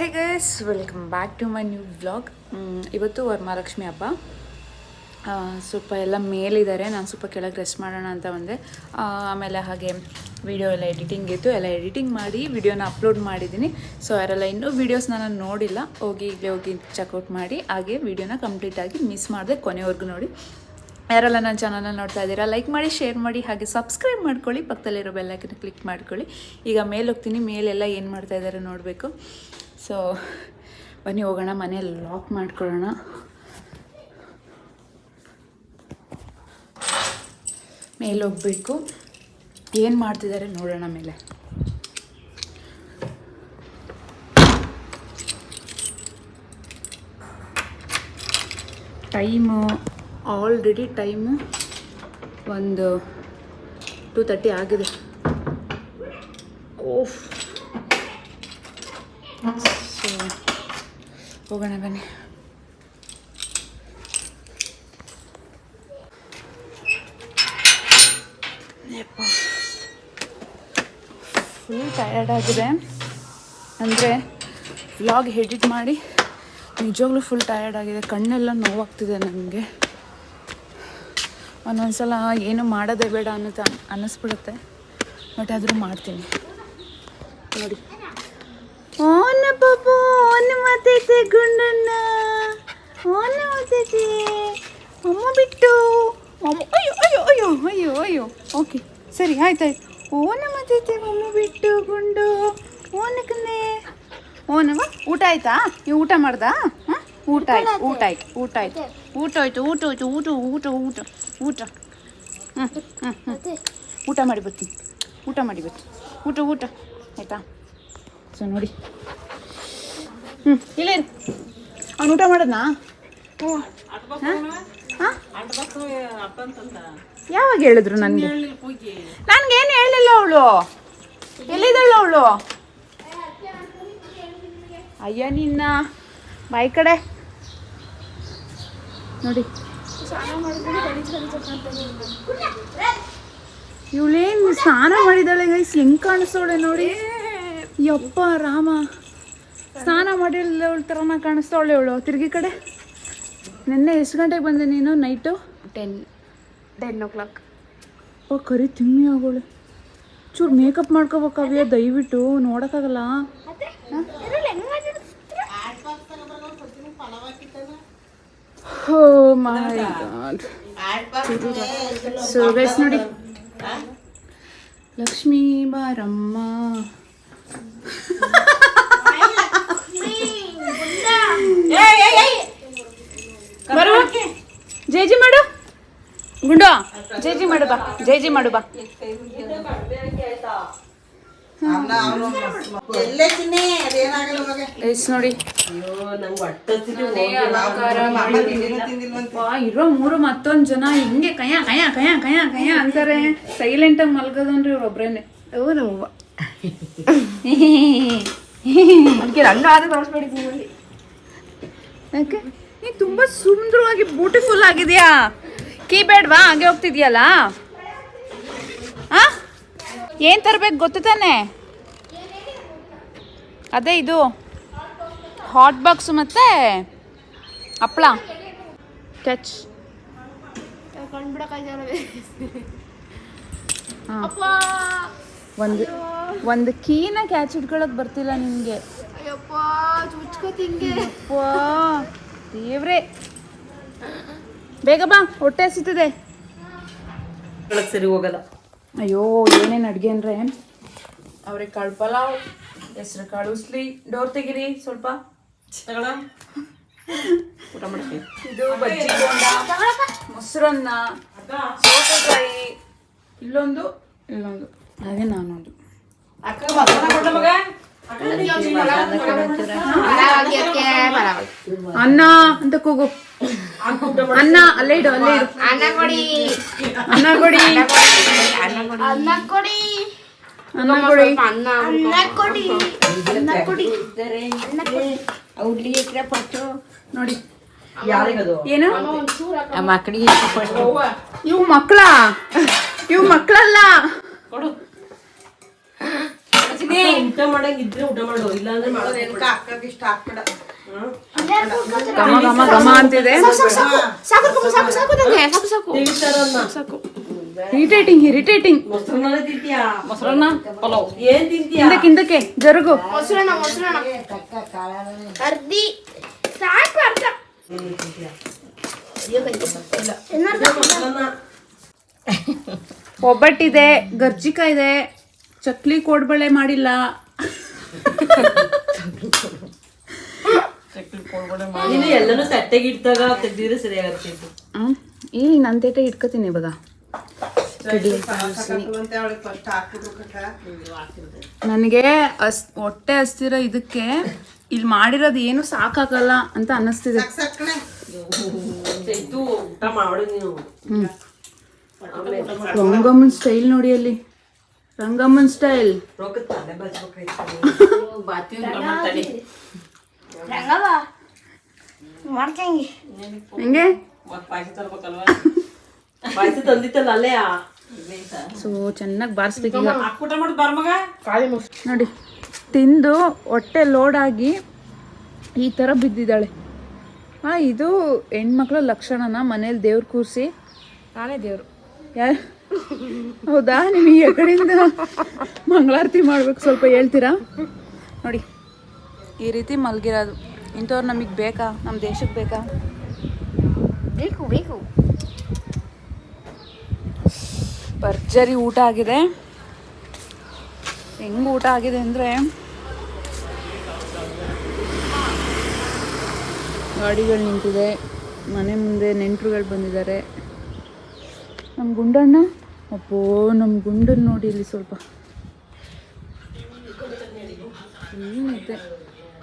Hi guys welcome back to my new vlog ಇವತ್ತು ವರಮಹಾಲಕ್ಷ್ಮಿ ಹಬ್ಬ. ಸ್ವಲ್ಪ ಎಲ್ಲ ಮೇಲಿದ್ದಾರೆ, ನಾನು ಸ್ವಲ್ಪ ಕೆಳಗೆ ರೆಸ್ಟ್ ಮಾಡೋಣ ಅಂತ ಬಂದೆ. ಆಮೇಲೆ ಹಾಗೆ ವಿಡಿಯೋ ಎಲ್ಲ ಎಡಿಟಿಂಗ್ ಇತ್ತು, ಎಲ್ಲ ಎಡಿಟಿಂಗ್ ಮಾಡಿ ವಿಡಿಯೋನ ಅಪ್ಲೋಡ್ ಮಾಡಿದ್ದೀನಿ. ಸೊ ಯಾರೆಲ್ಲ ಇನ್ನೂ ವೀಡಿಯೋಸ್ನ ನಾನು ನೋಡಿಲ್ಲ, ಹೋಗಿ ಈಗಲೇ ಹೋಗಿ ಚೆಕ್ಔಟ್ ಮಾಡಿ, ಹಾಗೆ ವಿಡಿಯೋನ ಕಂಪ್ಲೀಟಾಗಿ ಮಿಸ್ ಮಾಡಿದೆ ಕೊನೆವರೆಗೂ ನೋಡಿ. ಯಾರೆಲ್ಲ ನನ್ನ ಚಾನಲ್ನ ನೋಡ್ತಾ ಇದ್ದೀರಾ ಲೈಕ್ ಮಾಡಿ ಶೇರ್ ಮಾಡಿ, ಹಾಗೆ ಸಬ್ಸ್ಕ್ರೈಬ್ ಮಾಡ್ಕೊಳ್ಳಿ. ಪಕ್ಕದಲ್ಲಿರೋ ಬೆಲ್ಲೈಕನ್ನ ಕ್ಲಿಕ್ ಮಾಡ್ಕೊಳ್ಳಿ. ಈಗ ಮೇಲೆ ಹೋಗ್ತೀನಿ, ಮೇಲೆಲ್ಲ ಏನು ಮಾಡ್ತಾ ಇದ್ದಾರೆ ನೋಡಬೇಕು. ಸೊ, ಬನ್ನಿ ಹೋಗೋಣ, ಮನೆಯಲ್ಲಿ ಲಾಕ್ ಮಾಡ್ಕೊಳ್ಳೋಣ. ಮೇಲೆ ಹೋಗ್ಬೇಕು. ಏನು ಮಾಡ್ತಿದ್ದಾರೆ ನೋಡೋಣ ಮೇಲೆ. ಟೈಮು ಆಲ್ರೆಡಿ ಟೈಮು ಒಂದು ಟೂ ತರ್ಟಿ ಆಗಿದೆ. ಓಫ್ ಸೊ ಹೋಗೋಣ, ಬನ್ನಿ. ಫುಲ್ ಟಯರ್ಡ್ ಆಗಿದೆ. ಅಂದರೆ ವ್ಲಾಗ್ ಎಡಿಟ್ ಮಾಡಿ ನಿಜವಾಗ್ಲೂ ಫುಲ್ ಟಯರ್ಡ್ ಆಗಿದೆ. ಕಣ್ಣೆಲ್ಲ ನೋವಾಗ್ತಿದೆ ನನಗೆ. ಒಂದೊಂದ್ಸಲ ಏನು ಮಾಡೋದೇ ಬೇಡ ಅನ್ನೋ ಅನ್ನಿಸ್ಬಿಡುತ್ತೆ. ಬಟ್ ಆದರೂ ಮಾಡ್ತೀನಿ. ನೋಡಿ. ಓನ ಮಾತೈತೆ ಗುಂಡಣ್ಣ. ಓನ ಮಾತೈತೆ ಅಮ್ಮ ಬಿಟ್ಟು. ಅಮ್ಮ ಅಯ್ಯೋ ಅಯ್ಯೋ ಅಯ್ಯೋ ಅಯ್ಯೋ ಅಯ್ಯೋ. ಓಕೆ ಸರಿ ಆಯ್ತಾಯ್ತು ಓನ ಮಾತೈತೆ ಅಮ್ಮ ಬಿಟ್ಟು ಗುಂಡು. ಓನಕ್ಕಂದೆ ಓನವ ಊಟ ಆಯ್ತಾ? ನೀವು ಊಟ ಮಾಡ್ದಾ? ಹಾಂ? ಊಟ ಆಯ್ತು ಊಟ ಆಯ್ತು. ಊಟ ಆಯ್ತು ಊಟ ಆಯ್ತು. ಊಟ ಆಯ್ತು ಊಟ ಊಟ ಊಟ ಊಟ ಹ್ಞೂ ಹ್ಞೂ ಹ್ಞೂ ಊಟ ಮಾಡಿ ಬರ್ತೀನಿ. ಊಟ ಮಾಡಿ ಬರ್ತೀನಿ. ಊಟ ಊಟ. ಆಯಿತಾ? ಸೊ ನೋಡಿ. ಹ್ಞೂ ಇಲ್ಲ. ಅವ್ನು ಊಟ ಮಾಡೋದನಾ? ಹಾಂ? ಯಾವಾಗ ಹೇಳಿದ್ರು ನನಗೆ ನನಗೇನು ಹೇಳಿಲ್ಲ ಅವಳು. ಎಲ್ಲಿದ್ದಾಳು ಅವಳು? ಅಯ್ಯ ನಿನ್ನ. ಬಾಯ್ ಕಡೆ. ನೋಡಿ. ಇವಳೇನು ಸ್ನಾನ ಮಾಡಿದಾಳೆ ಗೈಸ್ ಹೆಂಗ್ ಕಾಣಿಸೋಳೆ ನೋಡಿ? ಯಪ್ಪ ರಾಮ. ಸ್ನಾನ ಮಾಡಿಲ್ಲವಳ ಥರನ ಕಾಣಿಸ್ತಾವಳೆ ಅವಳು. ತಿರುಗಿ ಕಡೆ. ನಿನ್ನೆ ಎಷ್ಟು ಗಂಟೆಗೆ ಬಂದೆ ನೀನು? Night ten ten o'clock ಓ ಕರಿ ತಿಮ್ಮಿ ಆಗೋಳು. ಚೂರು ಮೇಕಪ್ ಮಾಡ್ಕೋಬೇಕಾವ್ಯ ದಯವಿಟ್ಟು. ನೋಡೋಕ್ಕಾಗಲ್ಲ. ಹೋ ಮೈ ಗಾಡ್. ಸೊ ಗೈಸ್ ನೋಡಿ. ಲಕ್ಷ್ಮೀ ಬಾರಮ್ಮ. ಜೈ ಜಿ ಮಾಡು. ಗುಂಡು ಜೈ ಜಿ ಮಾಡು ಬಾ. ಜೈ ಜಿ ಮಾಡು. ಬಾ ನೋಡಿ ಇರೋ ಮೂರು ಮತ್ತೊಂದು ಜನ ಹಿಂಗೆ ಕಯ ಕಯ ಕಯ ಕಯ ಕಯ ಅಂತಾರೆ. ಸೈಲೆಂಟಾಗಿ ಮಲ್ಗೋದನ್ರಿ ಇವ್ರು ಒಬ್ರೇನೆ. ಓ ಬಳಸ್ಬೇಡಿ ಯಾಕೆ? ನೀ ತುಂಬ ಸುಂದರವಾಗಿ ಬ್ಯೂಟಿಫುಲ್ ಆಗಿದೆಯಾ? ಕೀ ಬೇಡ್ವಾ ಹಾಗೆ ಹೋಗ್ತಿದ್ಯಲ್ಲ? ಏನ್ ಏನು ತರಬೇಕು ಗೊತ್ತು ತಾನೆ? ಅದೇ ಇದು. ಹಾಟ್ ಬಾಕ್ಸ್ ಮತ್ತೆ ಹಪ್ಳ. ಟಚ್ ಒಂದು ಒಂದು ಕೀನ ಕ್ಯಾಚ್ ಇಟ್ಕೊಳಕ್ ಬರ್ತಿಲ್ಲ ನಿಮಗೆ ಅಯ್ಯಪ್ಪ ದೇವ್ರೆ. ಬೇಗ ಬಾ ಹೊಟ್ಟೆ ಹಸಿತದೆ. ಒಳಗ್ ಸರಿ ಹೋಗಲ್ಲ. ಅಯ್ಯೋ ಏನೇನು ಅಡುಗೆ ಅಂದರೆ? ಅವ್ರಿಗೆ ಕಾಳು ಪಲಾವ್ ಹೆಸ್ರು ಕಾಳು ಉಸ್ಲಿ ಡೋರ್ ತೆಗಿರಿ ಸ್ವಲ್ಪ. ಊಟ ಮಾಡ್ತೀವಿ ಇದು ಬಜ್ಜಿ ಬೋಂಡ ಮೊಸರನ್ನ ಸೌತೆಕಾಯಿ ಇಲ್ಲೊಂದು ಇಲ್ಲೊಂದು. ಹಾಗೆ ನಾನೊಂದು. ಅಕ್ಕ ಮಗ? ಅನ್ನ ಅಂತ ಕೂಗು ಅನ್ನ ಅಲ್ಲೇ ಇಡು ಅಲ್ಲೇ ಇಡು. ಅನ್ನ ಕೊಡಿ. ಅನ್ನ ಕೊಡಿ. ಅನ್ನ ಕೊಡಿ. ಅನ್ನ ಕೊಡಿ. ಅನ್ನ ಅನ್ನ ಕೊಡಿ. ಅವ್ರಿಗೆ ಇಟ್ರೆ ಪಟ್ಟು ನೋಡಿ. ಯಾರಿಗದು? ಏನು? ಮಕ್ಕಳಿಗೆ ಇವು ಮಕ್ಕಳ? ಇವು ಮಕ್ಕಳಲ್ಲ? ಕೊಡು. ಊಟ ಮಾಡಂಗ್ ಇದ್ರೆ ಊಟ ಮಾಡು ಇಲ್ಲ ಅಂದ್ರೆ ಮಾಡೋದು ಘಮ ಘಮ ಘಮ ಅಂತಿದೆ. ಸಾಕು ಕಮ್ಮಿ, ಸಾಕು. ಸಾಕು ನಂಗೆ ಸಾಕು ಸಾಕು ತಿಳಿತಾರನ್ನ ಇರಿಟೇಟಿಂಗ್ ಇರಿಟೇಟಿಂಗ್ ಮೊಸರನ್ನ ತಿಂತೀಯಾ? ಮೊಸರನ್ನ? ಪಲಾವ್. ಏನ್ ತಿಂತೀಯಾ? ಹಿಂದಕ್ಕೆ ಹಿಂದಕ್ಕೆ. ಜರುಗು. ಮೊಸರನ್ನ ಮೊಸರನ್ನ. ಅರ್ಧಿ. ಸಾಕು ಅರ್ಧ. ಅಯ್ಯೋ, ಕೈ. ಇನ್ನರ್ಧ ಮೊಸರನ್ನ. ಒಬ್ಬಟ್ಟಿದೆ ಗರ್ಜಿಕಾಯಿದೆ. ಇದೆ ಚಕ್ಲಿ ಕೋಡ್ಬಳೆ ಮಾಡಿಲ್ಲ. ನೀನು ಎಲ್ಲನೂ ತಟ್ಟೆಗೆ ಇಟ್ಟಾಗ ತೆಗ್ದಿದ್ರೆ ಸರಿಯಾಗತ್ತೆ ಇದು. ಹ್ಮ್. ಈ ನನ್ನ ತೇಟೆ ಇಟ್ಕೋತೀನಿ ಇವಾಗ. ನನಗೆ ಅಸ್ ಹೊಟ್ಟೆ ಹಸ್ತಿರೋ ಇದಕ್ಕೆ ಇಲ್ಲಿ ಮಾಡಿರೋದು ಏನು ಸಾಕಾಗಲ್ಲ ಅಂತ ಅನ್ನಿಸ್ತಿದೆ. ಸ್ಟೈಲ್ ನೋಡಿ ಅಲ್ಲಿ. ರಂಗಮ್ಮನ್ ಸ್ಟೈಲ್ ಹೆಂಗೆ? ಸೊ ಚೆನ್ನಾಗಿ ಬಾರಿಸ್ಬೇಕು ನೋಡಿ ತಿಂದು ಹೊಟ್ಟೆ ಲೋಡ್ ಆಗಿ ಈ ಥರ ಬಿದ್ದಿದ್ದಾಳೆ. ಹಾಂ ಇದು ಹೆಣ್ಮಕ್ಳ ಲಕ್ಷಣನ ಮನೇಲಿ ದೇವ್ರು ಕೂರಿಸಿ. ನಾನೇ ದೇವ್ರು. ಯಾರು? ಹೌದಾ? ನಿಮಗೆ ಈ ಕಡೆಯಿಂದ ಮಂಗಳಾರತಿ ಮಾಡ್ಬೇಕು ಸ್ವಲ್ಪ ಹೇಳ್ತೀರಾ? ನೋಡಿ. ಈ ರೀತಿ ಮಲಗಿರೋದು. ಇಂಥವ್ರು ನಮಗೆ ಬೇಕಾ? ನಮ್ಮ ದೇಶಕ್ಕೆ ಬೇಕಾ? ಬೇಕು ಬೇಕು. ಭರ್ಜರಿ ಊಟ ಆಗಿದೆ. ಹೆಂಗೆ ಊಟ ಆಗಿದೆ ಅಂದರೆ? ಗಾಡಿಗಳು ನಿಂತಿದೆ. ಮನೆ ಮುಂದೆ ನೆಂಟರುಗಳು ಬಂದಿದ್ದಾರೆ. ನಮ್ಮ ಗುಂಡಣ್ಣ? ಅಪ್ಪೋ ನಮ್ಮ ಗುಂಡನ್ನು ನೋಡಿ ಇಲ್ಲಿ ಸ್ವಲ್ಪ. ಫುಲ್ ನಿದ್ದೆ.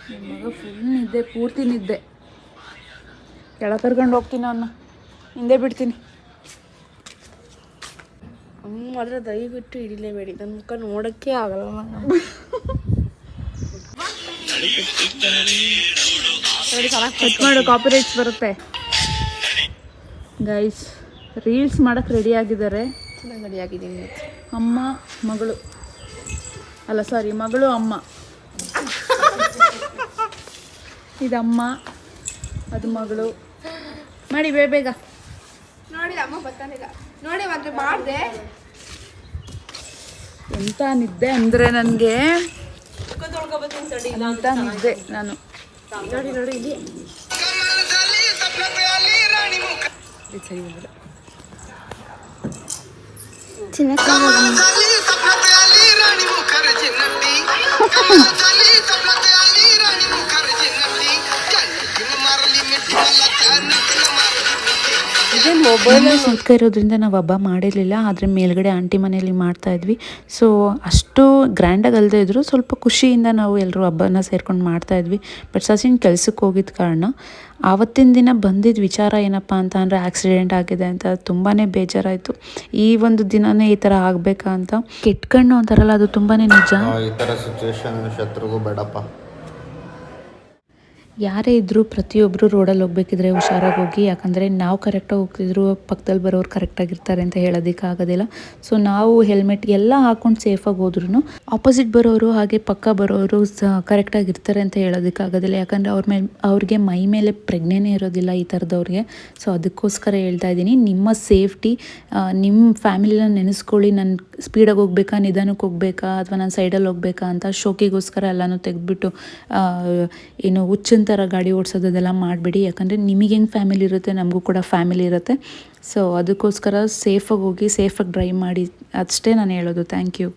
ನಮ್ಮ ಮಗ ಫುಲ್ ನಿದ್ದೆ ಪೂರ್ತಿ ನಿದ್ದೆ. ಕೆಳ ಕರ್ಕೊಂಡು ಹೋಗ್ತೀನಿ ಅವನ್ನ ಹಿಂದೆ ಬಿಡ್ತೀನಿ. ಅಮ್ಮ ಆದರೆ ದಯವಿಟ್ಟು ಹಿಡಿಲೇಬೇಡಿ ನನ್ನ ಮುಖ ನೋಡಕ್ಕೆ ಆಗಲ್ಲ. ಕಟ್ ಮಾಡು ಕಾಪಿರೈಟ್ಸ್ ಬರುತ್ತೆ. ಗೈಸ್ ರೀಲ್ಸ್ ಮಾಡಕ್ಕೆ ರೆಡಿ ಆಗಿದ್ದಾರೆ. ಚೆನ್ನಾಗಿ ರೆಡಿಯಾಗಿದ್ದೀನಿ ಅಮ್ಮ ಮಗಳು. ಅಲ್ಲ ಸಾರಿ ಮಗಳು ಅಮ್ಮ. ಇದಮ್ಮ ಅದು ಮಗಳು. ಮಾಡಿ ಬೇಗ ಬೇಗ. ನೋಡಿ ಅಮ್ಮ ಬರ್ತಾನಿಲ್ಲ. ನೋಡಿ ಮತ್ತೆ ಮಾಡಿದೆ. ಎಂತ ನಿದ್ದೆ ಅಂದರೆ ನನಗೆ? ಎಂತ ನಿದ್ದೆ ನಾನು? ನೋಡಿ ನೋಡಿ ಇಲ್ಲಿ. ಇದು ಸರಿ ಹೋಗಿಲ್ಲ ಸುತ್ಕ ಇರೋದ್ರಿಂದ ನಾವು ಹಬ್ಬ ಮಾಡಿರಲಿಲ್ಲ ಆದರೆ ಮೇಲ್ಗಡೆ ಆಂಟಿ ಮನೆಯಲ್ಲಿ ಮಾಡ್ತಾ ಇದ್ವಿ. ಸೊ ಅಷ್ಟು ಗ್ರ್ಯಾಂಡಾಗಿ ಅಲ್ಲದೆ ಇದ್ದರೂ ಸ್ವಲ್ಪ ಖುಷಿಯಿಂದ ನಾವು ಎಲ್ಲರೂ ಹಬ್ಬನ ಸೇರ್ಕೊಂಡು ಮಾಡ್ತಾ ಇದ್ವಿ. ಬಟ್ ಸಚಿನ್ ಕೆಲ್ಸಕ್ಕೆ ಹೋಗಿದ್ದ ಕಾರಣ ಆವತ್ತಿನ ದಿನ ಬಂದಿದ್ದ ವಿಚಾರ ಏನಪ್ಪ ಅಂತ ಅಂದರೆ ಆಕ್ಸಿಡೆಂಟ್ ಆಗಿದೆ ಅಂತ ತುಂಬಾ ಬೇಜಾರಾಯಿತು. ಈ ಒಂದು ದಿನನೇ ಈ ಥರ ಆಗಬೇಕಾ ಅಂತ. ಕೆಟ್ಕಣ್ಣು ಅಂತಾರಲ್ಲ ಅದು ತುಂಬಾ ನಿಜ. ಆ, ಈ ಥರ ಸಿಚುವೇಶನ್ ಶತ್ರುಗೂ ಬೇಡಪ್ಪ. ಯಾರೇ ಇದ್ದರೂ ಪ್ರತಿಯೊಬ್ಬರು ರೋಡಲ್ಲಿ ಹೋಗ್ಬೇಕಿದ್ರೆ ಹುಷಾರಾಗಿ ಹೋಗಿ, ಯಾಕಂದರೆ ನಾವು ಕರೆಕ್ಟಾಗಿ ಹೋಗ್ತಿದ್ರು ಪಕ್ಕದಲ್ಲಿ ಬರೋರು ಕರೆಕ್ಟಾಗಿರ್ತಾರೆ ಅಂತ ಹೇಳೋದಕ್ಕೆ ಆಗೋದಿಲ್ಲ. ಸೊ ನಾವು ಹೆಲ್ಮೆಟ್ ಎಲ್ಲ ಹಾಕೊಂಡು ಸೇಫಾಗಿ ಹೋದ್ರೂ ಆಪೋಸಿಟ್ ಬರೋರು ಹಾಗೆ ಪಕ್ಕ ಬರೋರು ಸ ಕರೆಕ್ಟಾಗಿ ಇರ್ತಾರೆ ಅಂತ ಹೇಳೋದಕ್ಕೆ ಆಗೋದಿಲ್ಲ. ಯಾಕಂದರೆ ಅವ್ರ ಮೇಲೆ, ಅವ್ರಿಗೆ ಮೈ ಮೇಲೆ ಪ್ರಜ್ಞೆನೇ ಇರೋದಿಲ್ಲ ಈ ಥರದವ್ರಿಗೆ ಸೊ ಅದಕ್ಕೋಸ್ಕರ ಹೇಳ್ತಾ ಇದ್ದೀನಿ, ನಿಮ್ಮ ಸೇಫ್ಟಿ ನಿಮ್ಮ ಫ್ಯಾಮಿಲಿನ ನೆನೆಸ್ಕೊಳ್ಳಿ. ನಾನು ಸ್ಪೀಡಾಗಿ ಹೋಗ್ಬೇಕಾ ನಿಧಾನಕ್ಕೆ ಹೋಗ್ಬೇಕಾ, ಅಥವಾ ನಾನು ಸೈಡಲ್ಲಿ ಹೋಗ್ಬೇಕಾ ಅಂತ ಶೋಕಿಗೋಸ್ಕರ ಎಲ್ಲನೂ ತೆಗೆದ್ಬಿಟ್ಟು ಏನು ಹುಚ್ಚಿನ ಥರ ಗಾಡಿ ಓಡಿಸೋದೆಲ್ಲ ಮಾಡಬೇಡಿ. ಯಾಕಂದರೆ ನಿಮಗೆ ಹೆಂಗೆ ಫ್ಯಾಮಿಲಿ ಇರುತ್ತೆ, ನಮಗೂ ಕೂಡ ಫ್ಯಾಮಿಲಿ ಇರುತ್ತೆ. ಸೊ ಅದಕ್ಕೋಸ್ಕರ ಸೇಫಾಗಿ ಹೋಗಿ ಸೇಫಾಗಿ ಡ್ರೈವ್ ಮಾಡಿ. ಅಷ್ಟೇ ನಾನು ಹೇಳೋದು. Thank you